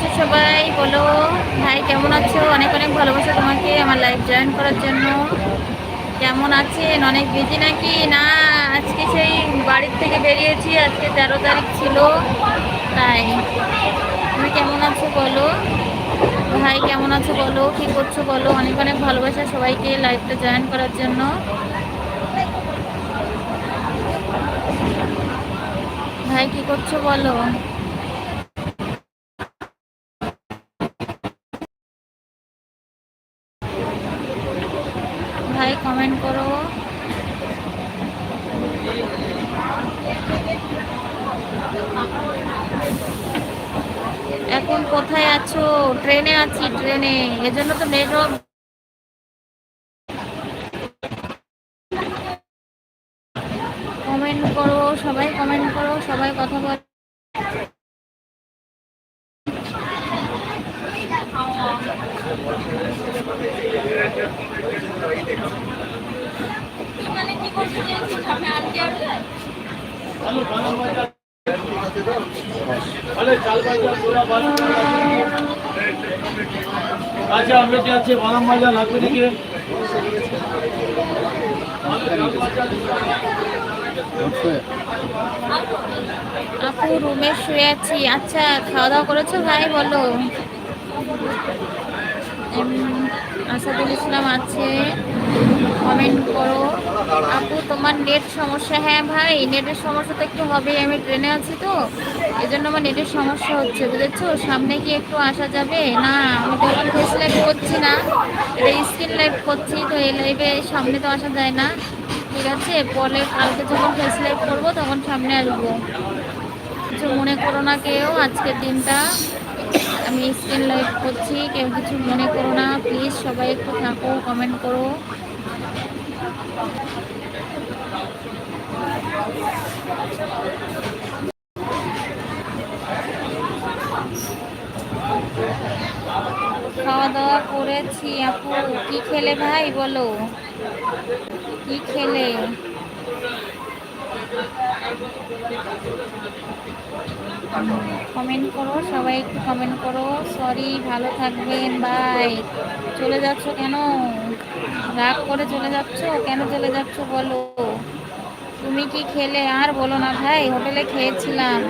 আছো সবাই? বলো, ভাই, কেমন আছো? অনেক অনেক ভালোবাসা তোমাকে আমার লাইফ জয়েন করার জন্য। কেমন আছেন? অনেক বিজি নাকি? না, আজকে সেই বাড়ির থেকে বেরিয়েছি, আজকে তেরো তারিখ ছিল, তাই। তুমি কেমন আছো বলো? ভাই, কেমন আছো বলো? কি করছ বলো? অনেক অনেক ভালোবাসা সবাইকে লাইফটা জয়েন করার জন্য। ভাই, কি করছ বলো ভাই কমেন্ট করো এখন কোথায় আছো? ট্রেনে আছি ট্রেনে এজন্য তো নেটওয়ার্ক কমেন্ট করো সবাই কমেন্ট করো সবাই কথা বল আচ্ছা আমরা যাচ্ছি বাদাম লাগবে আপু, রুমে শুয়ে আছি। আচ্ছা খাওয়া দাওয়া করেছ? ভাই, বলো। আসাদুল ইসলাম আছে। কমেন্ট করো। আপু, তোমার নেট সমস্যা? হ্যাঁ ভাই নেটের সমস্যা তো একটু হবেই। আমি ট্রেনে আছি তো। এই জন্য আমার নেটের সমস্যা হচ্ছে, বুঝেছ? সামনে কি একটু আসা যাবে? না, আমি তো এখন ফেস লাইভ করছি না। এটা স্ক্রিন লাইভ করছি, তো এই লাইভে সামনে তো আসা যায় না। ঠিক আছে? পরে কালকে যখন ফেস লাইভ করব, তখন সামনে আসব। কিছু মনে করো না কেউ, আজকের দিনটা। আমি স্ক্রিন লাইভ করছি, কেউ কিছু মনে করো না প্লিজ সবাই একটু থাকো কমেন্ট করো। খাওয়া দাওয়া করেছি, আপু, কি খেলে ভাই, বলো? কি খেলে? কমেন্ট করো, সবাই একটু কমেন্ট করো। সরি ভালো থাকবেন বাই চলে যাচ্ছ কেন? রাগ করে চলে যাচ্ছ? কেন চলে যাচ্ছ বলো? তুমি কি খেলে? আর বলো না ভাই, হোটেলে খেয়েছিলাম।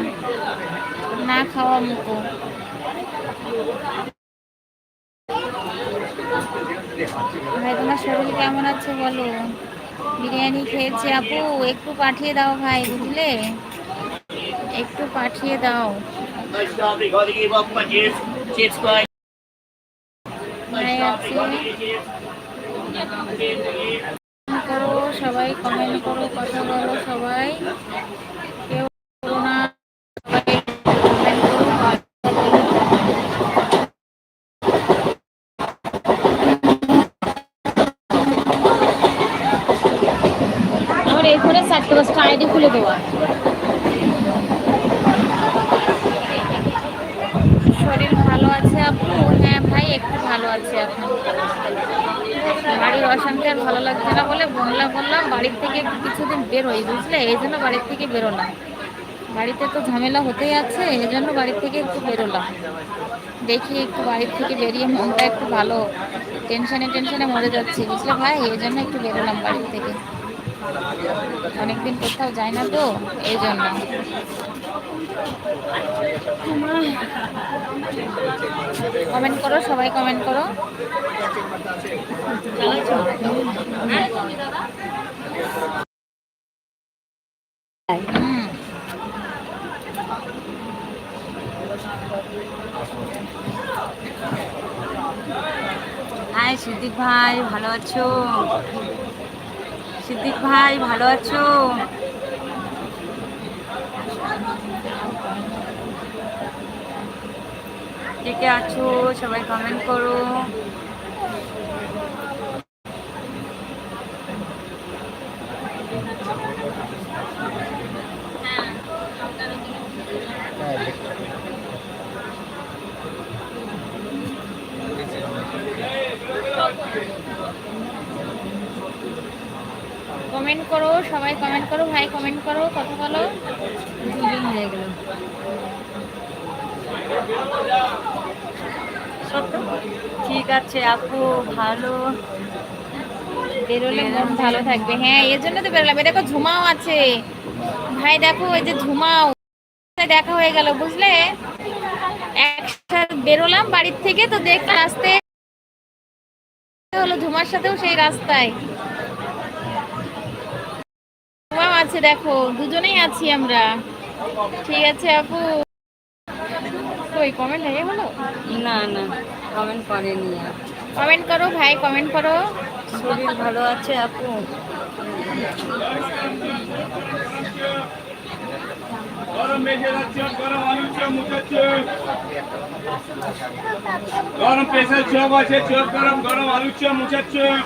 না খাওয়া মুখো। ভাই, তোমার শরীর কেমন আছে বলো? বিরিয়ানি খেয়েছে আপু, একটু পাঠিয়ে দাও ভাই, বুঝলে? একটু পাঠিয়ে দাও। করো সবাই কমেন্ট করো কথা বলো সবাই। কেউ করো না সবাই comment করো, কথা বলো। আমার এই ফোনে চারটে পাঁচটা আইডি খুলে দেওয়া শরীর ভালো আছে আপু হ্যাঁ ভাই একটু ভালো আছে এখন বাড়ির অশান্তি আর ভালো লাগছে না বলে বললাম বললাম, বাড়ির থেকে কিছুদিন বেরোই, বুঝলে? এই জন্য বাড়ির থেকে বেরোলাম। বাড়িতে তো ঝামেলা হতেই আছে, এই জন্য বাড়ির থেকে একটু বেরোলাম। দেখি একটু বাড়ির থেকে বেরিয়ে মনটা একটু ভালো, টেনশনে টেনশনে মরে যাচ্ছি, বুঝলে ভাই? এই জন্য একটু বেরোলাম বাড়ির থেকে। অনেকদিন কোথাও যায় না তো, এই জন্য। কমেন্ট করো সবাই কমেন্ট করো। হাই সিদ্দিক ভাই ভালো আছো? সিদ্দিক ভাই ভালো আছো? কে আছো, সবাই কমেন্ট করো। কমেন্ট করো, সবাই কমেন্ট করো, ভাই কমেন্ট করো, কথা বলো। হয়ে গেল। ঠিক আছে, আপু, ভালো। বেরোলে মন ভালো থাকবে। হ্যাঁ এর জন্য তো বেরোলাম। এটা ঝুমাও আছে। ভাই, দেখো যে ঝুমাও। দেখা হয়ে গেল, বুঝলে? একসাথে বেরোলাম বাড়ির থেকে, তো দেখতে আসতে হলো ঝুমার সাথেও সেই রাস্তায়। আছে, দেখো, দুজনেই আছি আমরা। ঠিক আছে, আপু। কই কমেন্ট হয়ে হলো না না কমেন্ট করেনি আর। কমেন্ট করো ভাই কমেন্ট করো। শরীর ভালো আছে আপু? গরম মেজে যাচ্ছে গরম আলু চপ মুখের গরম চপ আছে চপ গরম গরম আলু চপ চপ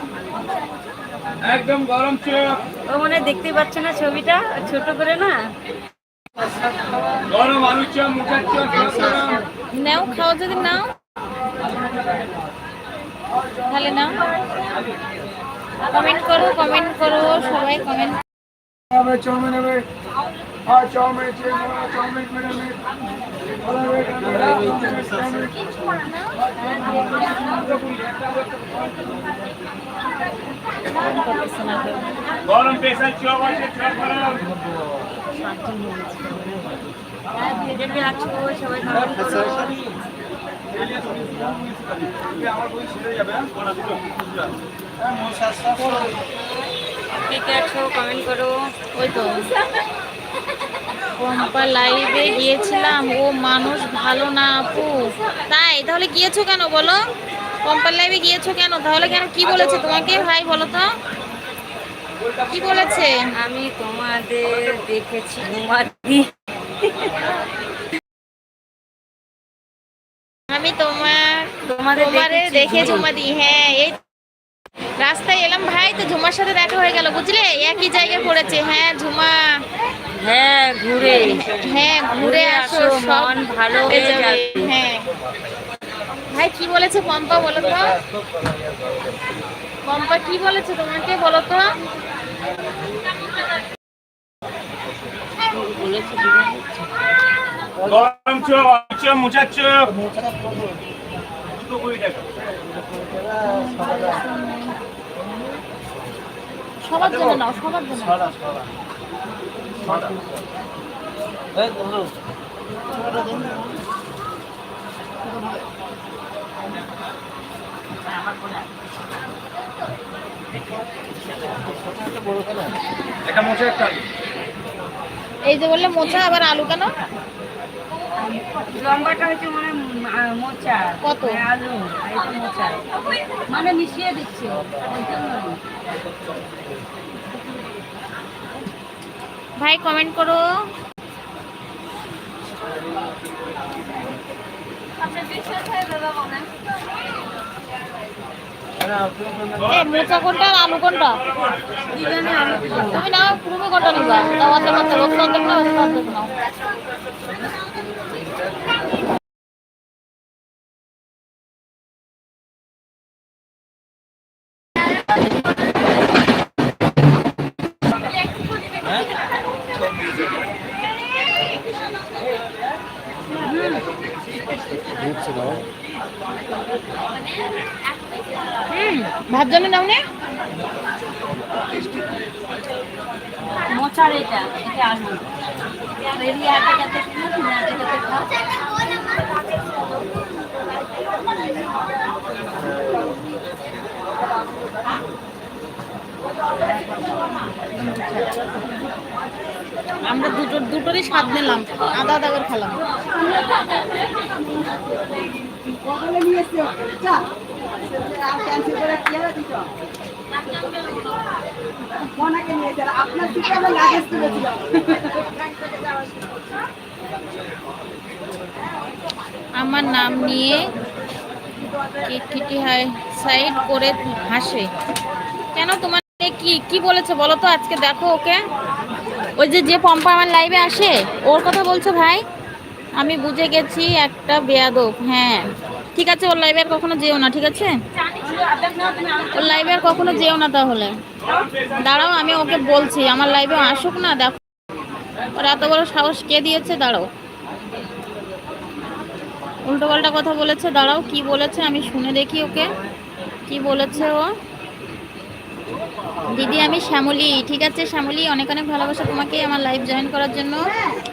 একদম গরম চপ ও মনে হয় দেখতে পাচ্ছে না ছবিটা ছোট করে না? নাও খাও যদি নাও। তাহলে নাও। কমেন্ট করো কমেন্ট করো সবাই কমেন্ট চাউমিন মেরে গরম প্রেসার চপ আছে চপ গরম। দেখে আছো সবাই কে আছো কমেন্ট করো ওই তো পম্পা লাইভে গিয়েছিলাম ও মানুষ ভালো না আপু তাই তাহলে গিয়েছো কেন বলো পম্পার লাইভে গিয়েছো কেন তাহলে কেন কি বলেছে তোমাকে ভাই বলো তো কি বলেছে? আমি তোমাদের দেখেছি ঘুমাতি আমি তোমার তোমাদের দেখে ঘুরে। ঝুমা দিই হ্যাঁ এই রাস্তায় এলাম ভাই তো ঝুমার সাথে দেখা হয়ে গেল বুঝলে? একই জায়গায় পড়েছে হ্যাঁ ঝুমা। হ্যাঁ ঘুরে। হ্যাঁ ঘুরে আসো মন ভালো হয়ে যাবে। হ্যাঁ। ভাই কি বলেছে পম্পা বলো তো? পম্পা কি বলেছে তোমাকে বলো তো। গরম চপ চপ মুচার চপ। সবার জন্য নাও সবার জন্য। একটা এই যে বললে মোচা আবার আলু কেন? লম্বাটা হচ্ছে মানে মোচা। কত? মানে আলু মোচা। মানে মিশিয়ে দিচ্ছে। ভাই কমেন্ট করো। এ মোচা কোনটা আর আলু কোনটা। তুমি না পুরো কোনটা নিবা তাও অর্ধেক অর্ধেক অর্ধেক নাও ভাত জন্য নাও নে। মোচার এটা এটা আলু আমরা দুটো দুটোরই স্বাদ নিলাম। আদা আদা করে খেলাম। আমার নাম নিয়ে সাইড করে হাসে। কেন তোমার কি কি বলেছে বলো তো আজকে দেখো ওকে? ওই যে যে পম্পা আমার লাইভে আসে, ওর কথা বলছো ভাই। আমি বুঝে গেছি একটা বেয়াদব হ্যাঁ। ঠিক আছে, ওর লাইভে আর কখনো যেও না, ঠিক আছে? ওর লাইভে আর কখনো যেও না তাহলে। দাঁড়াও, আমি ওকে বলছি, আমার লাইভে আসুক না, দেখো। ওর এত বড় সাহস কে দিয়েছে, দাঁড়াও। উল্টো পাল্টা কথা বলেছে, দাঁড়াও, কি বলেছে, আমি শুনে দেখি ওকে। কি বলেছে ও? দিদি আমি শ্যামলী। ঠিক আছে শ্যামলী অনেক অনেক ভালোবাসা তোমাকে আমার লাইভ জয়েন করার জন্য।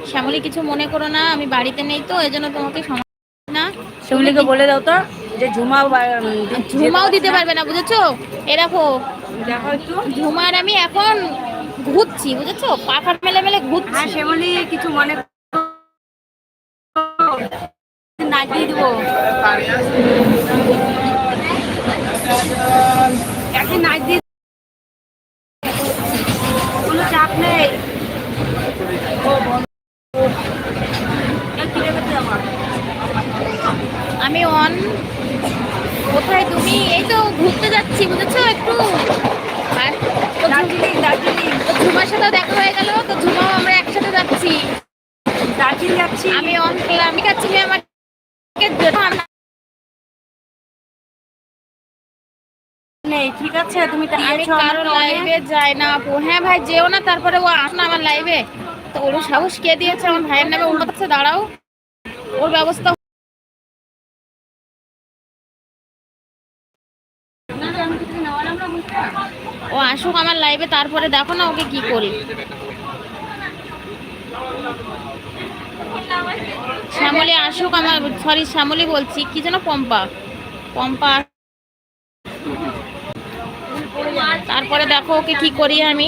শ্যামলী কিছু মনে করো না আমি বাড়িতে নেই তো এই জন্য তোমাকে না। শিউলিকে বলে দাও তো যে ঝুমাও ঝুমাও দিতে পারবে না বুঝেছ? এ দেখো দেখো ঝুমার আমি এখন ঘুরছি বুঝেছ? পাখা মেলে মেলে ঘুরছি। হ্যাঁ শ্যামলি কিছু মনে না দিয়ে দিব একদিন নাচ দিয়ে কোনো চাপ নেই এ, কি রেখেছে আমার আমি অন কোথায় তুমি? এই তো ঘুরতে যাচ্ছি বুঝেছ? একটু আর দার্জিলিং দার্জিলিং। তো ঝুমার সাথে দেখা হয়ে গেল তো ঝুমাও আমরা একসাথে যাচ্ছি। দার্জিলিং যাচ্ছি। আমি অন আমি কাছে আমার নেই ঠিক আছে তুমি আমি দিয়েছ কারও আমাকে লাইভে যাই না আপু। হ্যাঁ ভাই যেও না তারপরে ও আস না আমার লাইভে তো ওর সাহস কে দিয়েছে? আমার ভাইয়ের নামে উল্টো কাছে দাঁড়াও। ওর ব্যবস্থা ও আসুক আমার লাইভে তারপরে দেখো না ওকে কি করি। শ্যামলী আসুক আমার সরি শ্যামলী বলছি, কি যেন পম্পা পম্পা তারপরে দেখো ওকে কি করি আমি।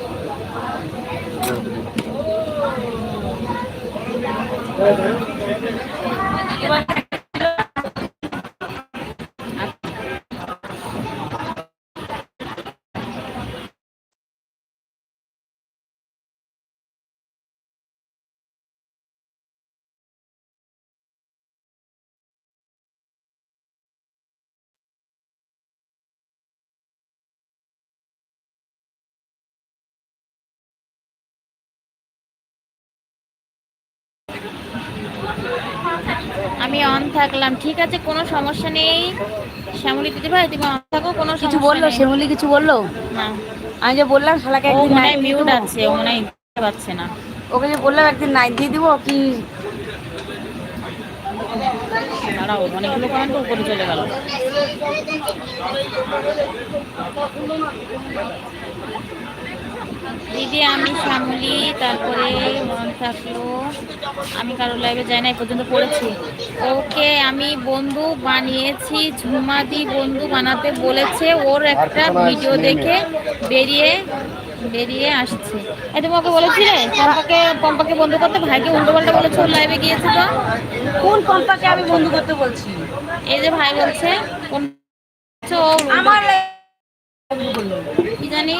অন থাকলাম। ঠিক আছে কোনো সমস্যা নেই। শ্যামলী দিদি ভাই তুমি অন থাকো কোনো কিছু বলল। শ্যামলি কিছু বলল? না। আমি যে বললাম শালাকে একদিন নাইট মিউট আছে ও মনে হয় পারছে না। ওকে যে বললাম একদিন নাইট দিয়ে দিব কি? দাঁড়াও অনেকগুলো কমেন্ট উপরে চলে গেল। দিদি আমি শ্যামলি তারপরে মন থাকল। আমি কারোর লাইভে যাই না এই পর্যন্ত পড়েছি। ওকে আমি বন্ধু বানিয়েছি ঝুমাদি বন্ধু বানাতে বলেছে। ওর একটা ভিডিও দেখে বেরিয়ে বেরিয়ে আসছে। এই তুমি ওকে বলেছিলে পম্পাকে পম্পাকে বন্ধু করতে ভাইকে উল্টো পাল্টা বলেছে ওর লাইভে গিয়েছে তো। কোন পম্পাকে আমি বন্ধু করতে বলছি? এই যে ভাই বলছে কোন জানি।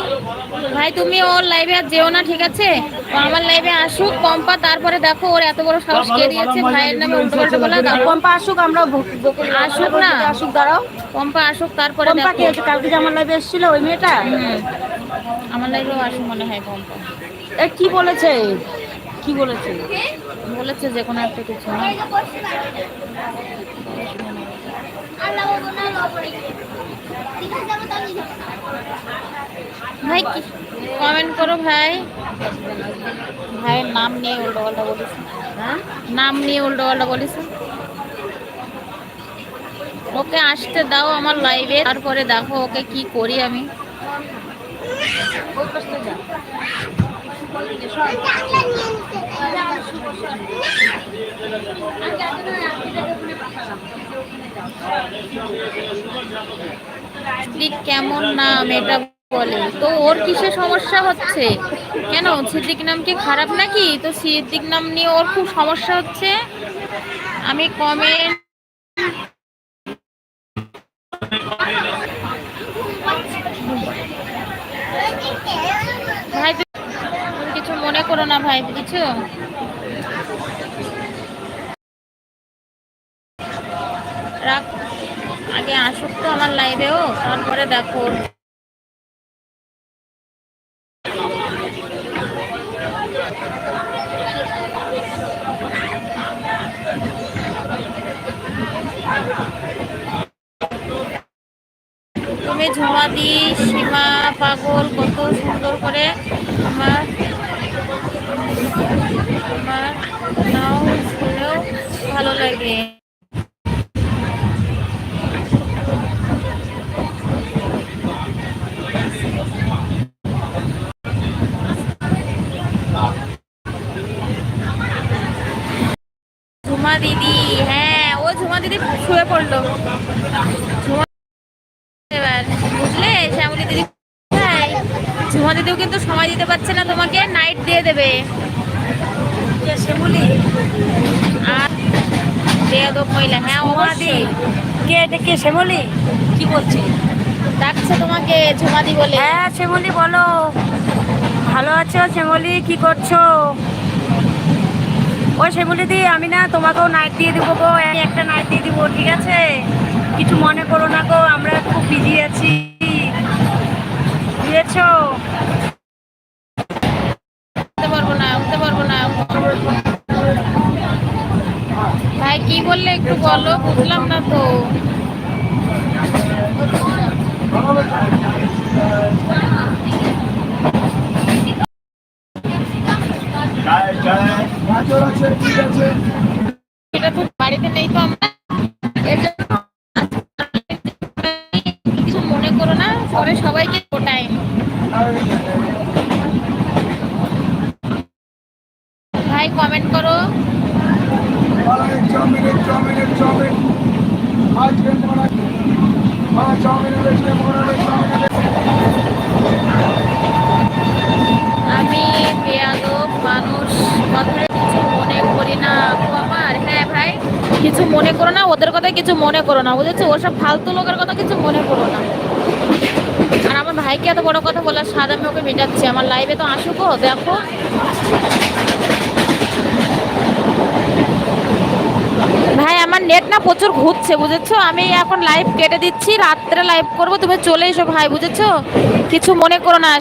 ভাই তুমি ওর লাইভে আর যেও না ঠিক আছে? ও আমার লাইভে আসুক পম্পা তারপরে দেখো ওর এত বড় সাহস কে দিয়েছে। ভাইয়ের নামে উল্টো পাল্টা বলা দাও পম্পা আসুক আমরা আসুক না। আসুক দাঁড়াও। পম্পা আসুক তারপরে কে দেখো। আছে? কালকে যে আমার লাইভে এসেছিল ওই মেয়েটা? হুম। আমার লাইভেও আসুক মনে হয় পম্পা। এ কি বলেছে? কি বলেছে? বলেছে যে কোনো একটা কিছু না। ভাই কি কমেন্ট করো ভাই ভাইয়ের নাম নিয়ে উল্টো পাল্টা বলিস হ্যাঁ নাম নিয়ে উল্টো পাল্টা বলিস ওকে আসতে দাও আমার লাইভে তারপরে দেখো ওকে কি করি আমি কেমন নাম এটা বলে। তো ওর কিসে সমস্যা হচ্ছে? কেন? সিদ্দিক নাম কি খারাপ নাকি? তো সিদ্দিক নাম নিয়ে ওর খুব সমস্যা হচ্ছে। আমি কমেন্ট ভাই কিছু মনে করো না ভাই, বুঝছ? রাখ, আগে আসুক তো আমার লাইভেও তারপরে দেখো। তুমি ঝুমাদি সীমা পাগল কত সুন্দর করে আমার আমার নাও শুনেও ভালো লাগে। ঝুমা দিদি হ্যাঁ ও ঝুমা দিদি শুয়ে পড়ল ঝুমা এবার বুঝলে শ্যামলী দিদি কোথায়? ঝুমা কিন্তু সময় দিতে পারছে না তোমাকে নাইট দিয়ে দেবে। আর বেয়াদব মহিলা হ্যাঁ অবশ্যই। কে এটা কে শ্যামলি? কি বলছে? ডাকছে তোমাকে ঝুমাদি বলে। হ্যাঁ শ্যামলি বলো। ভালো আছো শ্যামলি? কি করছ? ও শ্যামলি দি আমি না তোমাকেও নাইট দিয়ে দেবো গো। একটা নাইট দিয়ে দিব ঠিক আছে? কিছু মনে করো না গো আমরা খুব বিজি আছি। বুঝেছ উঠতে পারব না উঠতে পারব না। ভাই কি বললে একটু বলো? বুঝলাম না তো। এটা তো বাড়িতে নেই তো আমরা। রয়েছে বড় চাউমিন আমি বেয়াদব মানুষ কথায় কিছু মনে করি না। আমার হ্যাঁ ভাই, কিছু মনে করো না, ওদের কথা কিছু মনে করো না, বুঝেছ? ওসব ফালতু লোকের কথা কিছু মনে করো না। ভাইকে এত বড় কথা বলার স্বাদ আমি ওকে মেটাচ্ছি। আমার লাইভে তো আসুকো দেখো। ভাই, আমার নেট না প্রচুর ঘুরছে, বুঝেছ? আমি এখন লাইভ কেটে দিচ্ছি, রাত্রে লাইভ করব, তুমি চলে এসো ভাই, বুঝেছ? কিছু মনে করো না